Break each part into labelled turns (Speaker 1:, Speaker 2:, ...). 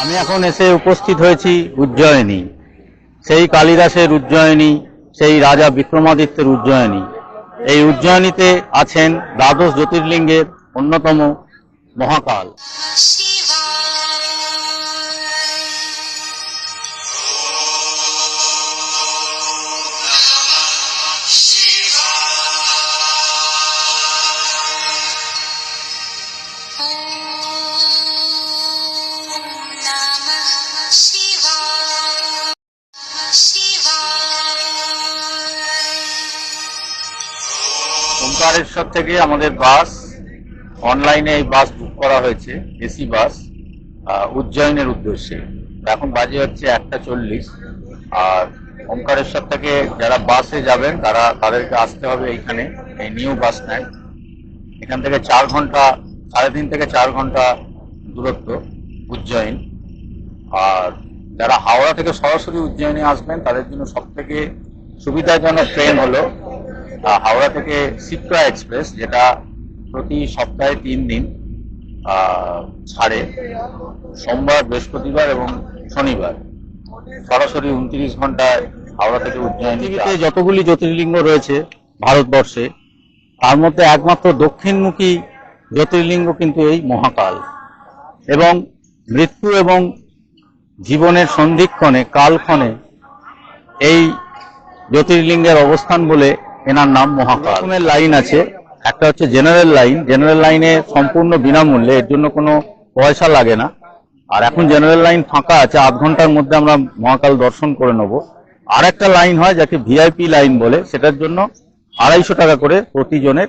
Speaker 1: আমি এখন এসে উপস্থিত হয়েছি উজ্জয়িনী। সেই কালিদাসের উজ্জয়িনী, সেই রাজা বিক্রমাদিত্যের উজ্জয়িনী। এই উজ্জয়িনীতে আছেন দ্বাদশ জ্যোতির্লিঙ্গের অন্যতম মহাকাল। ওমকারেশ্বর থেকে আমাদের বাস অনলাইনে এই বাস বুক করা হয়েছে, এসি বাস উজ্জয়নের উদ্দেশ্যে। এখন বাজে হচ্ছে একটা চল্লিশ। আর ওমকারেশ্বর থেকে যারা বাসে যাবেন, তারা, তাদেরকে আসতে হবে এইখানে, এই নিউ বাস স্ট্যান্ড। এখান থেকে চার ঘণ্টা, সাড়ে তিন থেকে চার ঘণ্টা দূরত্ব উজ্জয়ন। আর যারা হাওড়া থেকে সরাসরি উজ্জয়নে আসবেন, তাদের জন্য সব থেকে সুবিধাজনক ট্রেন হলো হাওড়া থেকে সিপ্রা এক্সপ্রেস, যেটা প্রতি সপ্তাহে তিন দিন ছাড়ে। সোমবার, বৃহস্পতিবার এবং শনিবার। সরাসরি উনত্রিশ ঘন্টায় হাওড়া থেকে উজ্জয়িন যতগুলি জ্যোতির্লিঙ্গ রয়েছে ভারতবর্ষে, তার মধ্যে একমাত্র দক্ষিণমুখী জ্যোতির্লিঙ্গ কিন্তু এই মহাকাল। এবং মৃত্যু এবং জীবনের সন্ধিক্ষণে, কালক্ষণে এই জ্যোতির্লিঙ্গের অবস্থান বলে এনার নাম মহাকাল। লাইন আছে, একটা হচ্ছে জেনারেল লাইন। জেনারেল লাইনে সম্পূর্ণ বিনামূল্যে, এর জন্য কোনো পয়সা লাগে না। আর এখন জেনারেল লাইন ফাঁকা আছে, আধ ঘণ্টার মধ্যে আমরা মহাকাল দর্শন করে নেব। আর একটা লাইন হয় যাকে ভিআইপি লাইন বলে, সেটার জন্য আড়াইশো টাকা করে প্রতিজনের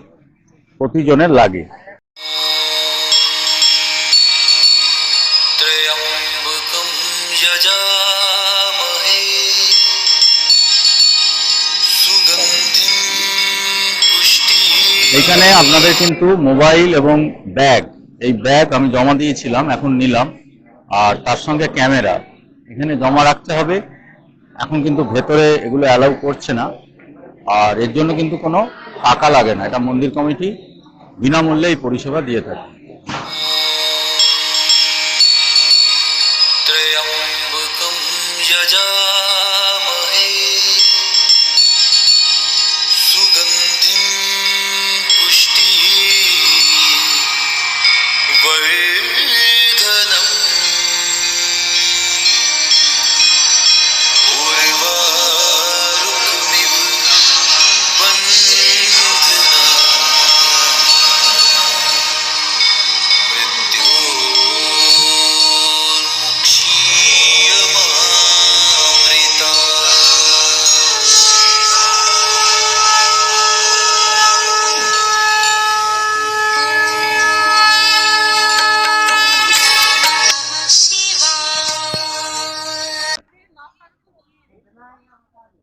Speaker 1: প্রতিজনের লাগে। এখানে আপনাদের কিন্তু মোবাইল এবং ব্যাগ, এই ব্যাগ আমি জমা দিয়েছিলাম, এখন নিলাম। আর তার সঙ্গে ক্যামেরা, এখানে জমা রাখতে হবে। এখন কিন্তু ভেতরে এগুলো অ্যালাউ করছে না। আর এর জন্য কিন্তু কোনো টাকা লাগে না। এটা মন্দির কমিটি বিনামূল্যে এই পরিষেবা দিয়ে থাকে।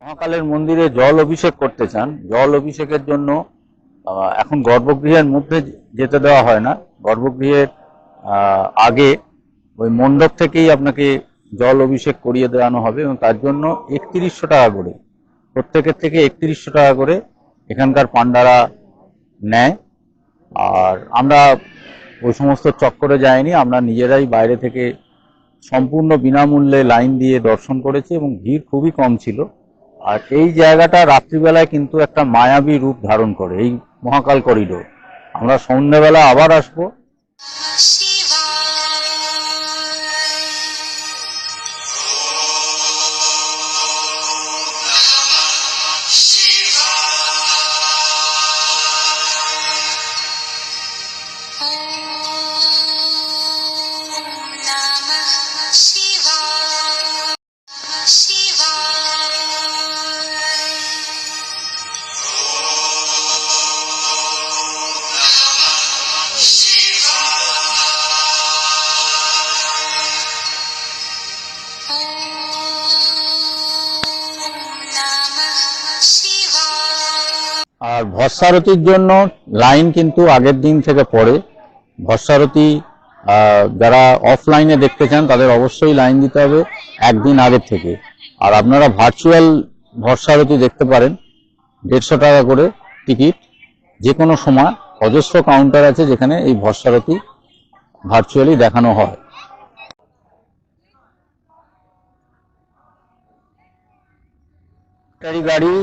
Speaker 1: মহাকালের মন্দিরে জল অভিষেক করতে চান, জল অভিষেকের জন্য এখন গর্ভগৃহের মধ্যে যেতে দেওয়া হয় না। গর্ভগৃহের আগে ওই মণ্ডপ থেকেই আপনাকে জল অভিষেক করিয়ে দেওয়ানো হবে এবং তার জন্য একত্রিশশো টাকা করে, প্রত্যেকের থেকে একত্রিশশো টাকা করে এখানকার পান্ডারা নেয়। আর আমরা ওই সমস্ত চক্করে যাইনি, আমরা নিজেরাই বাইরে থেকে সম্পূর্ণ বিনামূল্যে লাইন দিয়ে দর্শন করেছি এবং ভিড় খুবই কম ছিল। আর এই জায়গাটা রাত্রিবেলায় কিন্তু একটা মায়াবী রূপ ধারণ করে, এই মহাকাল করিডোর। আমরা সন্ধ্যেবেলা আবার আসব। আর ভস্মারতির জন্য লাইন কিন্তু আগের দিন থেকে পড়ে। ভস্মারতি যারা অফলাইনে দেখতে চান, তাদের অবশ্যই লাইন দিতে হবে একদিন আগের থেকে। আর আপনারা ভার্চুয়াল ভস্মারতি দেখতে পারেন, দেড়শো টাকা করে টিকিট। যে কোনো সময় অজস্র কাউন্টার আছে যেখানে এই ভস্মারতি ভার্চুয়ালি দেখানো হয়। ব্যাটারি গাড়ি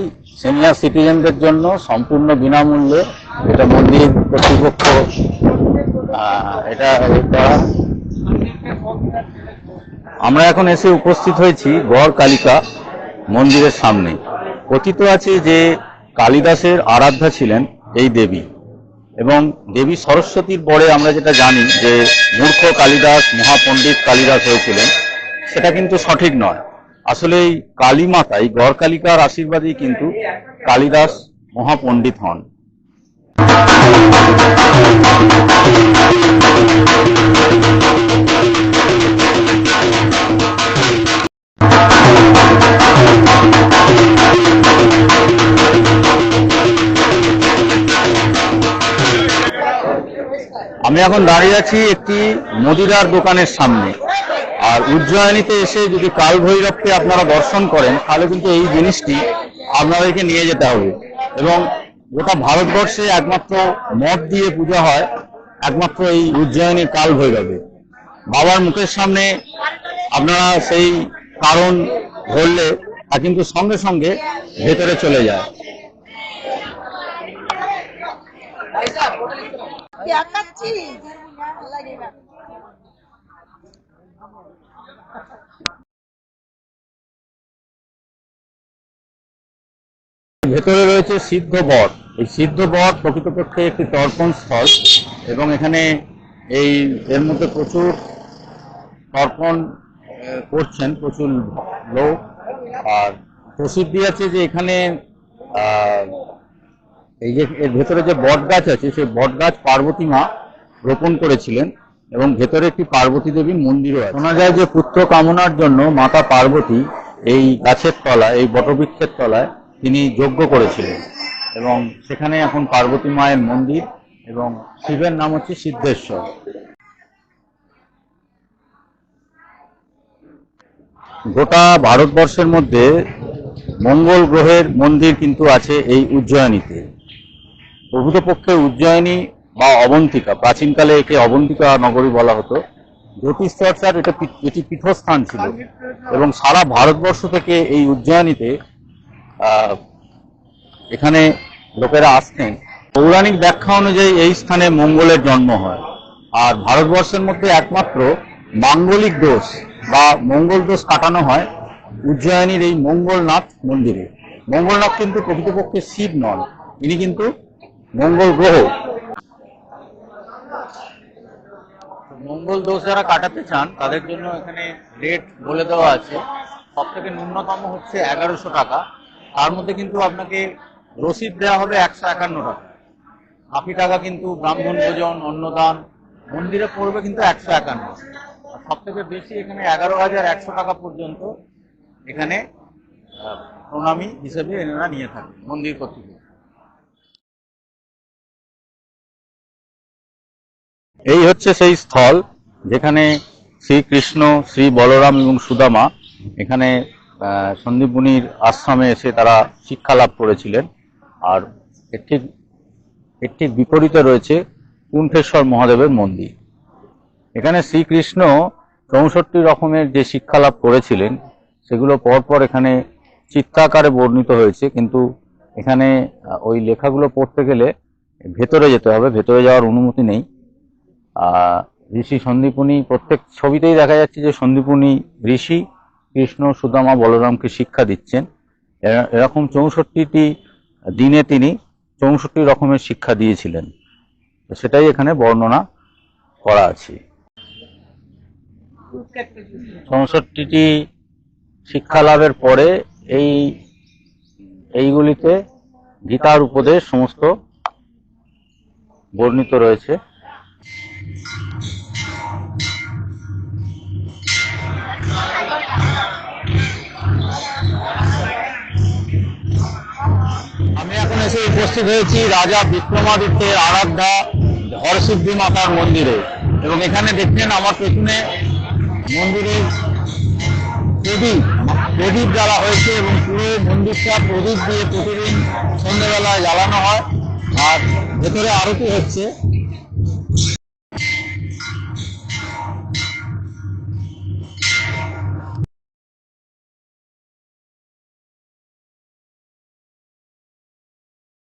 Speaker 1: সিনিয়র সিটিজেনদের জন্য সম্পূর্ণ বিনামূল্যে এটা মন্দির কর্তৃপক্ষ এটা এটা আমরা এখন এসে উপস্থিত হয়েছি গড় কালিকা মন্দিরের সামনে। কথিত আছে যে কালিদাসের আরাধ্যা ছিলেন এই দেবী এবং দেবী সরস্বতীর পরে আমরা যেটা জানি যে মূর্খ কালিদাস, মহাপণ্ডিত কালিদাস হয়েছিলেন, সেটা কিন্তু সঠিক নয়। আসলে এই কালী মাতা এই গড় কালিকার আশীর্বাদেই কিন্তু কালিদাস মহাপণ্ডিত হন। আমি এখন দাঁড়িয়ে আছি একটি মুদিরার দোকানের সামনে। আর উজ্জয়িনীতে এসে যদি কাল ভৈরবকে আপনারা দর্শন করেন তাহলে কিন্তু এই জিনিসটি আপনাদেরকে নিয়ে যেতে হবে। এবং গোটা ভারতবর্ষে একমাত্র মদ দিয়ে পূজা হয় একমাত্র এই উজ্জয়িনী কাল ভৈরবে বাবার মুখের সামনে আপনারা সেই কারণ ধরলে তা কিন্তু সঙ্গে সঙ্গে ভেতরে চলে যায়।
Speaker 2: রাখছি
Speaker 1: ভেতরে রয়েছে সিদ্ধ বট। এই সিদ্ধ বট প্রকৃতপক্ষে একটি তর্পণ স্থল এবং এখানে এই, এর মধ্যে প্রচুর তর্পণ করছেন প্রচুর লোক। আর প্রসিদ্ধি আছে যে এখানে এই যে, এর ভেতরে যে বট গাছ আছে, সেই বট গাছ পার্বতী মা রোপণ করেছিলেন। এবং ভেতরে একটি পার্বতী দেবীর মন্দিরও আছে। শোনা যায় যে পুত্র কামনার জন্য মাতা পার্বতী এই গাছের তলায়, এই বটবৃক্ষের তলায় তিনি যজ্ঞ করেছিলেন। এবং সেখানে এখন পার্বতী মায়ের মন্দির এবং শিবের নাম হচ্ছে সিদ্ধেশ্বর। গোটা ভারতবর্ষের মধ্যে মঙ্গল গ্রহের মন্দির কিন্তু আছে এই উজ্জয়িনীতে। প্রকৃতপক্ষে উজ্জয়িনী বা অবন্তিকা, প্রাচীনকালে একে অবন্তিকা নগরী বলা হতো। জ্যোতিষ চর্চার এটা এটি পীঠস্থান ছিল। এবং সারা ভারতবর্ষ থেকে এই উজ্জয়িনীতে এখানে লোকেরা আসতেন। পৌরাণিক ব্যাখ্যা অনুযায়ী এই স্থানে মঙ্গলের জন্ম হয়। আর ভারতবর্ষের মধ্যে একমাত্র মাঙ্গলিক দোষ বা মঙ্গল দোষ কাটানো হয় উজ্জয়িনীর এই মঙ্গলনাথ মন্দিরে। মঙ্গলনাথ কিন্তু প্রকৃতপক্ষে শিব নন, ইনি কিন্তু মঙ্গল গ্রহ। মঙ্গল দোষ যারা কাটাতে চান, তাদের জন্য এখানে রেট বলে দেওয়া আছে। সব থেকে ন্যূনতম হচ্ছে এগারোশো টাকা। তার মধ্যে কিন্তু আপনাকে রসিদ দেওয়া হবে একশো একান্ন টাকা। বাকি টাকা কিন্তু ব্রাহ্মণ ভোজন, অন্নদান, মন্দিরে পড়বে কিন্তু একশো একান্ন। সব থেকে বেশি এখানে এগারো হাজার একশো টাকা পর্যন্ত এখানে প্রণামী হিসেবে এনারা নিয়ে থাকে মন্দির কর্তৃপক্ষ। এই হচ্ছে সেই স্থল যেখানে শ্রীকৃষ্ণ শ্রী বলরাম এবং সুদামা এখানে আহ, সন্দীপ মুনির আশ্রমে এসে তারা শিক্ষা লাভ করেছিলেন। আর এর ঠিক এর ঠিক বিপরীতে রয়েছে কুণ্ঠেশ্বর মহাদেবের মন্দির। এখানে শ্রীকৃষ্ণ চৌষট্টি রকমের যে শিক্ষা লাভ করেছিলেন সেগুলো পরপর এখানে চিত্তাকারে বর্ণিত হয়েছে কিন্তু এখানে ওই লেখাগুলো পড়তে গেলে ভেতরে যেতে হবে ভেতরে যাওয়ার অনুমতি নেই। ঋষি সন্দীপুনি, প্রত্যেক ছবিতেই দেখা যাচ্ছে যে সন্দীপুনি ঋষি কৃষ্ণ, সুদামা, বলরামকে শিক্ষা দিচ্ছেন। এরকম চৌষট্টিটি দিনে তিনি চৌষট্টি রকমের শিক্ষা দিয়েছিলেন। সেটাই এখানে বর্ণনা করা আছে। চৌষট্টিটি শিক্ষা লাভের পরে এই, এইগুলিতে গীতার উপদেশ সমস্ত বর্ণিত রয়েছে। আমি এখন এসে উপস্থিত হয়েছি রাজা বিক্রমাদিত্যের আরাধ্যা হরসিদ্ধি মাতার মন্দিরে। এবং এখানে দেখছেন আমার পেছনে মন্দিরের প্রদীপ প্রদীপ জ্বালা হয়েছে এবং পুরো মন্দিরটা প্রদীপ দিয়ে প্রতিদিন সন্ধ্যেবেলায় জ্বালানো হয়। আর ভেতরে আরতি হচ্ছে।